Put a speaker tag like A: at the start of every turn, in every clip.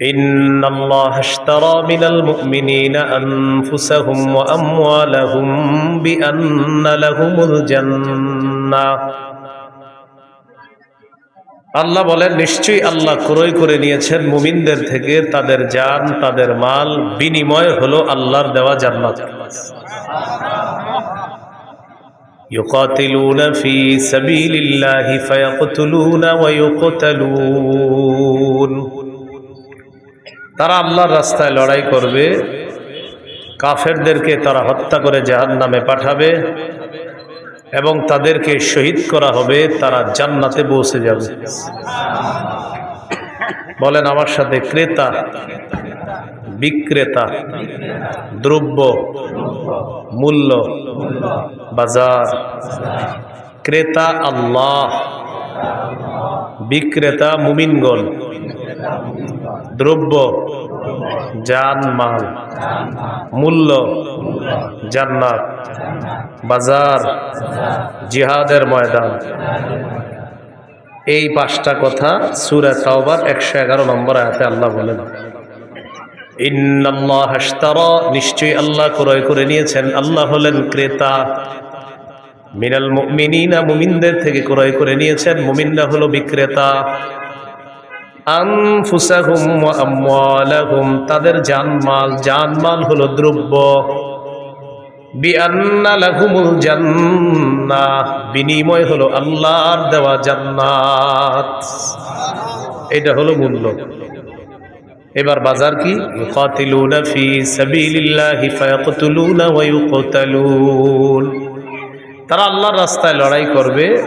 A: إن الله اشترى من المؤمنين أنفسهم وأموالهم بأن لهم الجنة আল্লাহ বলেন নিশ্চয়ই আল্লাহ ক্রয় করে নিয়েছেন মুমিনদের থেকে তাদের জান তাদের মাল বিনিময় হলো আল্লাহর দেওয়া জান্নাত يقاتلون في سبيل الله فيقتلون ويقتلون তারা আল্লাহর রাস্তায় লড়াই করবে। কাফেরদেরকে তারা হত্যা করে জাহান নামে পাঠাবে এবং তাদেরকে শহীদ করা হবে, তারা জান্নাতে পৌঁছে যাবে। বলেন আমার সাথে ক্রেতা, বিক্রেতা, দ্রব্য, মূল্য, বাজার। ক্রেতা আল্লাহ, বিক্রেতা মুমিনগণ। দ্রব্য, জান, মাল, মূল্য, জান্নাত, বাজার, জিহাদের ময়দান। এই পাঁচটা কথা সুরা তাওবার একশো এগারো নম্বর আয়াতে আল্লাহ বলেন হাশতারা নিশ্চয়ই আল্লাহ ক্রয় করে নিয়েছেন। আল্লাহ হলেন ক্রেতা। মিনাল মুমিনিনা, মুমিনদের থেকে ক্রয় করে নিয়েছেন। মুমিনরা হলো বিক্রেতা। আমওয়ালাহুম, তাদের জানমাল জানমাল হলো দ্রব্য। লাহুমুল বিনিময় হলো আল্লাহর দেওয়া জান্নাত। এটা হলো মূল্য। এবার বাজার কি? তারা আল্লাহর রাস্তায় লড়াই করবে,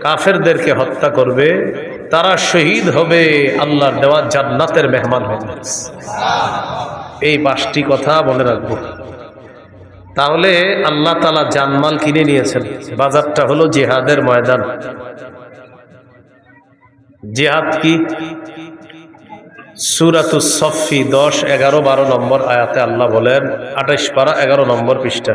A: কাফেরদেরকে হত্যা করবে তারা শহীদ হবে, আল্লাহর দেওয়া জান্নাতের মেহমান হবে। এই পাঁচটি কথা মনে রাখব। তাহলে আল্লাহ তালা জানমাল কিনে নিয়েছেন। বাজারটা হলো জেহাদের ময়দান। জেহাদ কি? সুরাতুস সফি দশ, এগারো, বারো নম্বর আয়াতে আল্লাহ বলেন আঠাইশ পারা, এগারো নম্বর পৃষ্ঠা।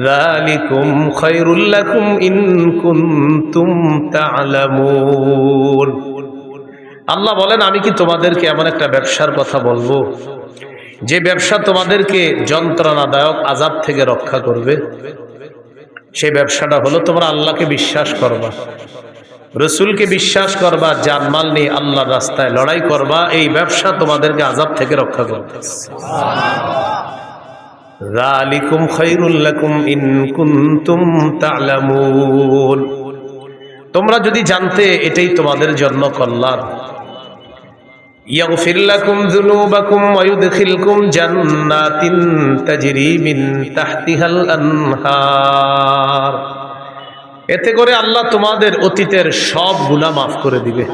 A: ذلكم خير لكم إن كنتم تعلمون আল্লাহ বলেন আমি কি তোমাদেরকে এমন একটা ব্যবসার কথা বলবো যে ব্যবসা তোমাদেরকে যন্ত্রণাদায়ক আজাব থেকে রক্ষা করবে সেই ব্যবসাটা হলো তোমরা আল্লাহকে বিশ্বাস করবা রসুলকে বিশ্বাস করবা জানমাল নিয়ে আল্লাহর রাস্তায় লড়াই করবা এই ব্যবসা তোমাদেরকে আজাব থেকে রক্ষা করবে রালিকুম খৈরুল্লাকুম ইন কুনতুম তা'লামুন তোমরা যদি জানতে এটাই তোমাদের জন্য কল্যাণ يغفر لكم ذنوبكم ويدخلكم جنات تجري من تحتها الأنهار এতে করে আল্লাহ তোমাদের অতীতের সব গুণা মাফ করে দিবে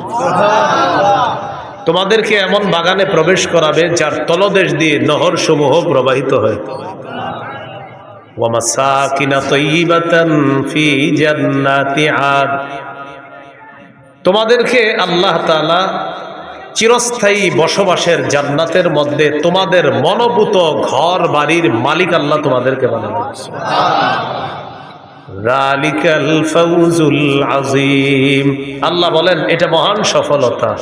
A: তোমাদেরকে এমন বাগানে প্রবেশ করাবে যার তলদেশ দিয়ে নহর সমূহ প্রবাহিত হয়। তোমাদেরকে আল্লাহ তাআলা চিরস্থায়ী বসবাসের জান্নাতের মধ্যে তোমাদের মনোভূত ঘর বাড়ির মালিক আল্লাহ তোমাদেরকে বানাবে রালিকাল ফাউজুল আজিম আল্লাহ বলেন এটা মহান সফলতা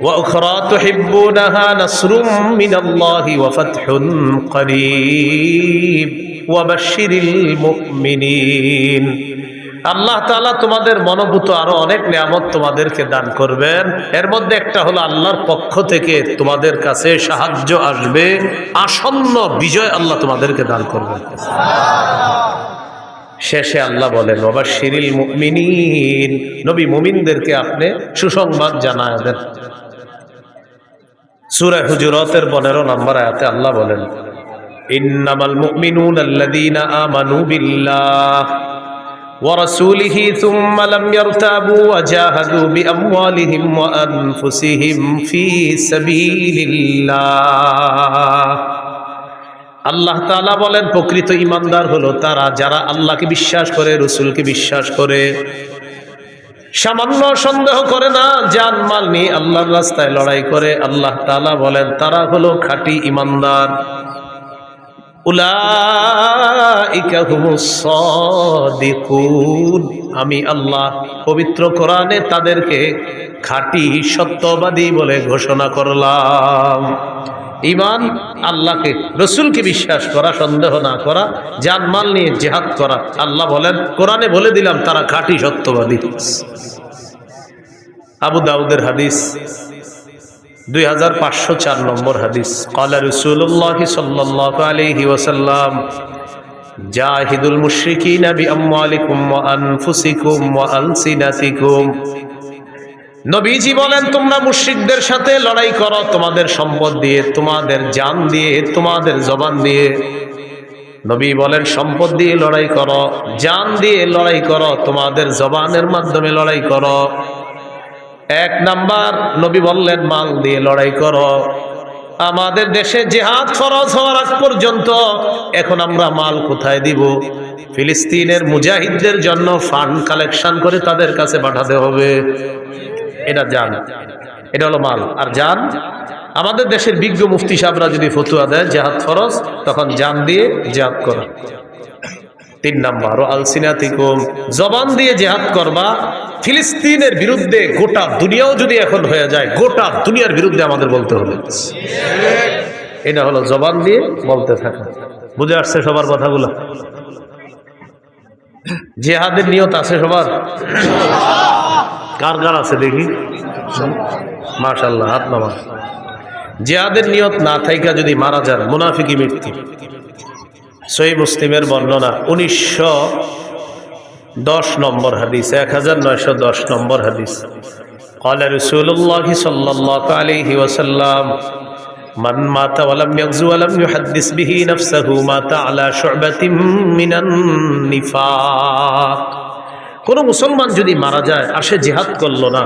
A: وأخرى تحبونها نصر من الله وفتح قريب وبشر المؤمنين আল্লাহ তাআলা তোমাদের মনোভূত আরো অনেক নিয়ামত তোমাদেরকে দান করবেন এর মধ্যে একটা হলো আল্লাহর পক্ষ থেকে তোমাদের কাছে সাহায্য আসবে আসন্ন বিজয় আল্লাহ তোমাদেরকে দান করবেন শেষে আল্লাহ বলেন বাবা শিরিল মুমিনিন নবী মুমিনদেরকে আপনি সুসংবাদ জানায় দেন সূরা হুজুরাতের 15 নম্বর আয়াতে আল্লাহ বলেন ইন্নামাল মুমিনুনা আল্লাযীনা আমানু বিল্লাহ ورسوله ثم لم يرتابوا وجاهدوا بأموالهم وأنفسهم في سبيل الله আল্লাহ তাআলা বলেন, প্রকৃত ইমানদার হলো তারা যারা আল্লাহকে বিশ্বাস করে, রসুলকে বিশ্বাস করে। সামান্য সন্দেহ করে না যান মাল নিয়ে আল্লাহর রাস্তায় লড়াই করে। আল্লাহ তাআলা বলেন, তারা হলো খাঁটি ইমানদার। আমি আল্লাহ পবিত্র কোরআনে তাদেরকে খাঁটি সত্যবাদী বলে ঘোষণা করলাম। ইমান আল্লাহকে, রসুলকে বিশ্বাস করা, সন্দেহ না করা, জানমাল নিয়ে জেহাদ করা। আল্লাহ বলেন, কোরআনে বলে দিলাম, তারা খাঁটি সত্যবাদী। আবু দাউদের হাদিস, দুই হাজার পাঁচশো চার নম্বর হাদিস। কালা রসুল্লাহ সাল্লাহ আলহি ওসাল্লাম জাহিদুল মুশরিকিন বিআমওয়ালিকুম ওয়া আনফুসিকুম ওয়া আলসিনাতিকুম। নবীজি বলেন, তোমরা মুশরিকদের সাথে লড়াই করো, তোমাদের সম্পদ দিয়ে, তোমাদের জান দিয়ে, তোমাদের জবান দিয়ে। নবী বলেন, সম্পদ দিয়ে লড়াই করো, জান দিয়ে লড়াই করো, তোমাদের জবানের মাধ্যমে লড়াই করো। এক নাম্বার, নবী বললেন, মাল দিয়ে লড়াই করো। আমাদের দেশে জেহাদ ফরজ হওয়ার আগ পর্যন্ত এখন আমরা মাল কোথায় দিব? ফিলিস্তিনের মুজাহিদদের জন্য ফান্ড কালেকশন করে তাদের কাছে পাঠাতে হবে। এটা জান। এটা হলো মাল। আর জান, আমাদের দেশের বিজ্ঞ মুফতি সাহেবরা যদি ফতুয়া দেয়, জেহাদ ফরজ, তখন জান দিয়ে জেহাদ করা। তিন নাম্বার, ও আলসিনাতিকুম, জবান দিয়ে জেহাদ করবা। ফিলিস্তিনের বিরুদ্ধে গোটা দুনিয়াও যদি এখন হয়ে যায়, গোটা দুনিয়ার বিরুদ্ধে আমাদের বলতে হবে। এটা হলো জবান দিয়ে বলতে থাকা। বুঝে আসছে সবার কথাগুলো? জেহাদের নিয়ত আছে সবার? কার কার আছে দেখি মাশাল্লাহ হাত নামা জেহাদের নিয়ত না থাইকা যদি মারা যান মুনাফিকি মৃত্যু সই মুসলিমের বর্ণনা উনিশশো দশ নম্বর হাদিস এক হাজার নয়শো দশ নম্বর হাদিস قال رسول الله صلى الله عليه وسلم من مات ولم يغزو ولم يحدث به نفسه مات على شعبة من النفاق কোন মুসলমান যদি মারা যায় আর সে জেহাদ করলো না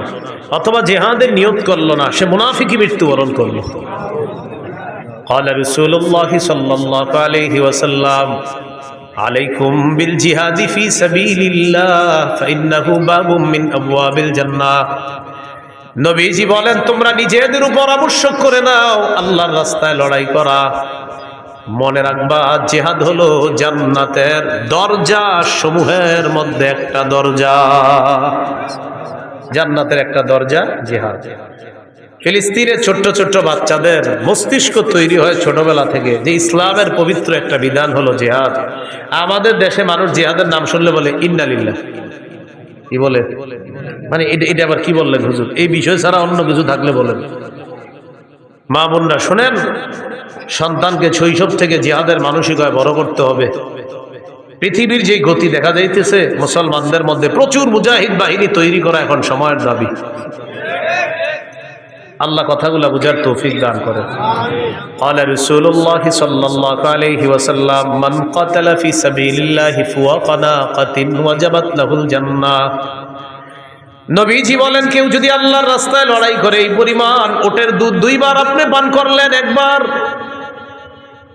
A: অথবা জেহাদের নিয়ত করলো না সে মুনাফিকি মৃত্যুবরণ করলো قال رسول الله صلى الله عليه وسلم عليكم بالجهاد في سبيل الله فإنه باب من أبواب الجنة নবীজি বলেন তোমরা নিজেদের উপর আবশ্যক করে নাও আল্লাহর রাস্তায় লড়াই করা মনে রাখবা, জেহাদ হলো জান্নাতের দরজা সমূহের মধ্যে একটা দরজা। জান্নাতের একটা দরজা, জেহাদ। ফিলিস্তিনের ছোট্ট ছোট্ট বাচ্চাদের মস্তিষ্ক তৈরি হয় ছোটবেলা থেকে। যে ইসলামের পবিত্র একটা বিধান হলো জেহাদ। আমাদের দেশে মানুষ জেহাদের নাম শুনলে বলে ইন্নালিল্লাহ কি বলে? মানে এটা এটা আবার কি বললেন হুজুর? এই বিষয় ছাড়া অন্য কিছু থাকলে বলেন। মা বোনরা শোনেন সন্তানকে শৈশব থেকে জিহাদের মানসিকতায় বড় করতে হবে পৃথিবীর যে গতি দেখা যাইতেছে মুসলমানদের মধ্যে প্রচুর মুজাহিদ বাহিনী তৈরি করা এখন সময়ের দাবি আল্লাহ কথাগুলো বুঝার তৌফিক দান করে قال رسول الله صلى الله عليه وسلم من قتل في سبيل الله فوق ناقة وجبت له الجنة নবীজি বলেন, কেউ যদি আল্লাহর রাস্তায় লড়াই করে, এই পরিমাণ ওটের দুধ দুইবার আপনি পান করলেন একবার।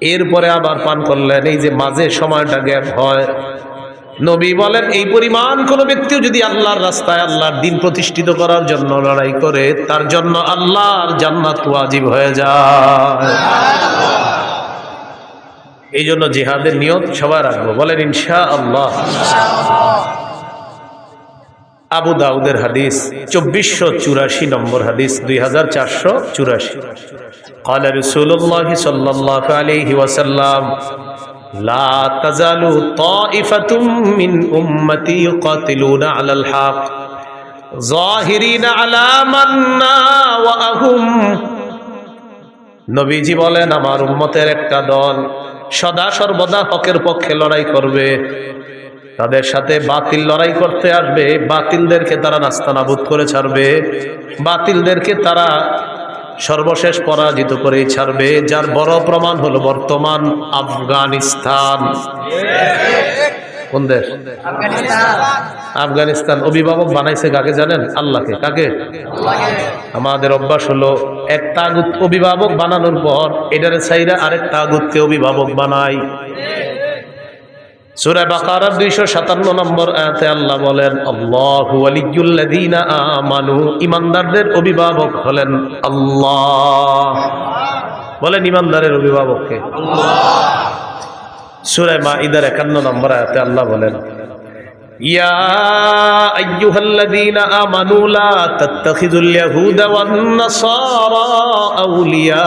A: এরপরে আবার পান করলেন, এই যে মাঝে সময়টা গ্যাপ হয়। নবী বলেন, এই পরিমাণ কোনো ব্যক্তিও যদি আল্লাহর রাস্তায় আল্লাহর দিন প্রতিষ্ঠিত করার জন্য লড়াই করে, তার জন্য আল্লাহর জান্নাত ওয়াজিব হয়ে যায়। এই জন্য জিহাদের নিয়ত সবাই রাখব। বলেন ইনশা আল্লাহ আবু দাউদের হাদিস চব্বিশশো চুরাশি নম্বর হাদিস দুই হাজার চারশো চুরাশি قال رسول الله صلى الله عليه وسلم لا تزال طائفة من أمتي يقاتلون على الحق ظاهرين على من ناوأهم নবীজি বলেন আমার উম্মতের একটা দল সদা সর্বদা হকের পক্ষে লড়াই করবে তাদের সাথে বাতিল লড়াই করতে আসবে। বাতিলদেরকে তারা নাস্তানাবুদ করে ছাড়বে। বাতিলদেরকে তারা সর্বশেষ পরাজিত করে ছাড়বে যার বড় প্রমাণ হলো বর্তমান আফগানিস্তান। কোন দেশ আফগানিস্তান। অভিভাবক বানাইছে কাকে জানেন? আল্লাহকে। কাকে? আমাদের অভ্যাস হলো এক তাগুত অভিভাবক বানানোর পর এটারে চাইরা আরেক তাগুতকে অভিভাবক বানাই সূরা বাকারার 257 নম্বর আয়াতে আল্লাহ বলেন, আল্লাহু ওয়ালিয়্যুল্লাযীনা আমানু। ঈমানদারদের অভিভাবক হলেন আল্লাহ। বলেন ঈমানদারের অভিভাবককে সূরা মাইদার 51 নম্বর আয়াতে আল্লাহ বলেন আইয়ুহাল্লাযীনা আমানু লা তাত্তাখিযুল ইয়াহুদা ওয়ান নাসারা আউলিয়া।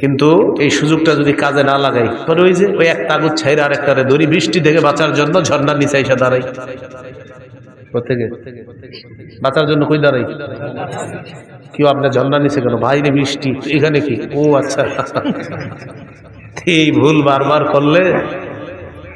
A: কিন্তু এই সুযোগটা যদি কাজে না লাগাই, পরে ওই যে ওই এক তাগুদ ছাইরা আর একটা দড়ি বৃষ্টি থেকে বাঁচার জন্য ঝর্ণার নিচে এসে দাঁড়াই। বাঁচার জন্য কই দাঁড়াই? কেউ আপনার ঝর্নার নিচে কেন? বাইরে বৃষ্টি, এখানে কি? ও আচ্ছা। এই ভুল বারবার করলে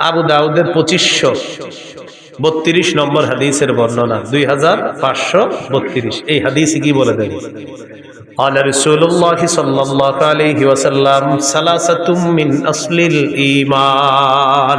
A: আবু দাউদের পঁচিশশো বত্রিশ নম্বর হাদিসের বর্ণনা দুই হাজার পাঁচশো বত্রিশ এই হাদিস কি বলে দেন قال رسول الله صلى الله عليه وسلم ثلاثة من أصل الإيمان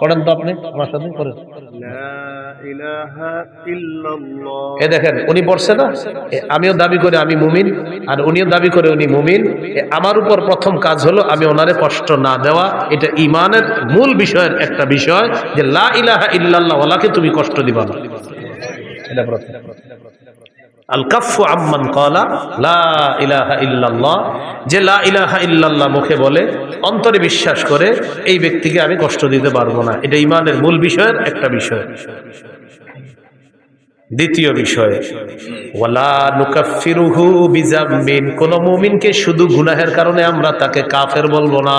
A: পড়েন তো আপনি? আমার সাথে পড়েন। এ দেখেন উনি পড়ছে না? আমিও দাবি করে আমি মুমিন আর উনিও দাবি করে উনি মুমিন। আমার উপর প্রথম কাজ হলো আমি ওনারে কষ্ট না দেওয়া। এটা ইমানের মূল বিষয়ের একটা বিষয় যে লা ইলাহা ইল্লাল্লাহ ওলাকে তুমি কষ্ট দিবা না। এটা প্রথম। আম্মান কলা লা যে লা ইলাহা মুখে বলে, অন্তরে বিশ্বাস করে, এই ব্যক্তিকে আমি কষ্ট দিতে পারব না। এটা ইমানের মূল বিষয়ের একটা বিষয়। দ্বিতীয় বিষয় কোন মুমিনকে শুধু গুনাহের কারণে আমরা তাকে কাফের বলব না।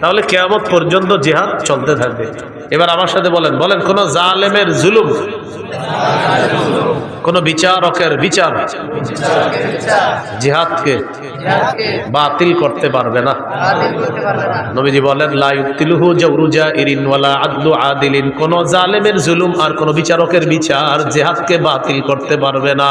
A: তাহলে কেয়ামত পর্যন্ত জিহাদ চলতে থাকবে। এবার আমার সাথে বলেন বলেন, কোন জালেমের জুলুম, কোন বিচারকের বিচার জিহাদকে বাতিল করতে পারবে না। নবীজি বলেন আদিলিন। কোন জালেমের জুলুম আর কোন বিচারকের বিচার জেহাদকে বাতিল করতে পারবে না।